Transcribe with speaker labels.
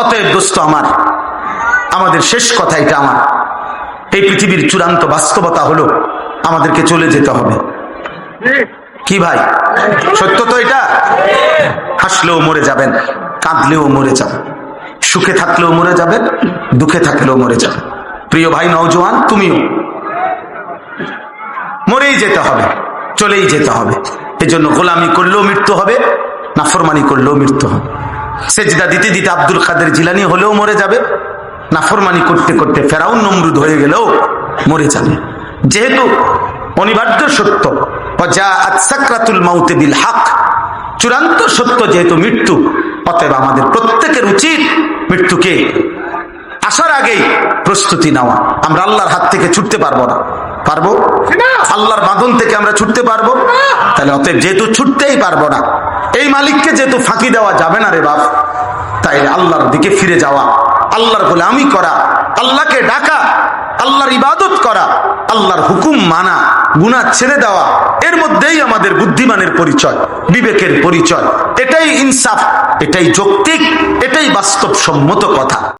Speaker 1: অতএব দোস্ত আমার, আমাদের শেষ কথা এটা আমার। এই পৃথিবীর চূড়ান্ত বাস্তবতা হলো আমাদেরকে চলে যেতে হবে। কি ভাই? সত্য তো এটা? হাসলেও মরে যাবেন, কাঁদলেও মরে যাবেন, সুখে থাকলেও মরে যাবেন, দুঃখে থাকলেও মরে যাবেন। প্রিয় ভাই, নওজোয়ান, তুমিও। মরেই যেতে হবে, চলেই যেতে হবে। এজন্য গোলামি করলেও মৃত্যু হবে, নাফরমানি করলেও মৃত্যু হবে। সেজদা দিতে দিতে আব্দুল কাদের জিলানি হলেও মরে যাবে। নাফরমানি করতে করতে ফেরাউন নমরুদ হয়ে গেলেও মরে যাবে। যেহেতু অনিবার্য সত্য যা মাউতে বিল হাক চূড়ান্ত সত্য যেহেতু মৃত্যু অতএব আমাদের প্রত্যেকের উচিত মৃত্যুকে আসার আগেই প্রস্তুতি নেওয়া। আমরা আল্লাহর হাত থেকে ছুটতে পারব না। পারব? আল্লাহর বাঁধন থেকে আমরা ছুটতে পারব? তাহলে অতএব যেহেতু ছুটতেই পারব না এই মালিককে যেহেতু ফাঁকি দেওয়া যাবে না রে বাপ, তাই আল্লাহর দিকে ফিরে যাওয়া, আল্লাহর বলে আমি করা, আল্লাহকে ডাকা, আল্লাহর ইবাদত করা, আল্লাহর হুকুম মানা, গুনাহ ছেড়ে দেওয়া, এর মধ্যেই আমাদের বুদ্ধিমানের পরিচয়, বিবেকের পরিচয়। এটাই ইনসাফ, এটাই যৌক্তিক, এটাই বাস্তবসম্মত কথা।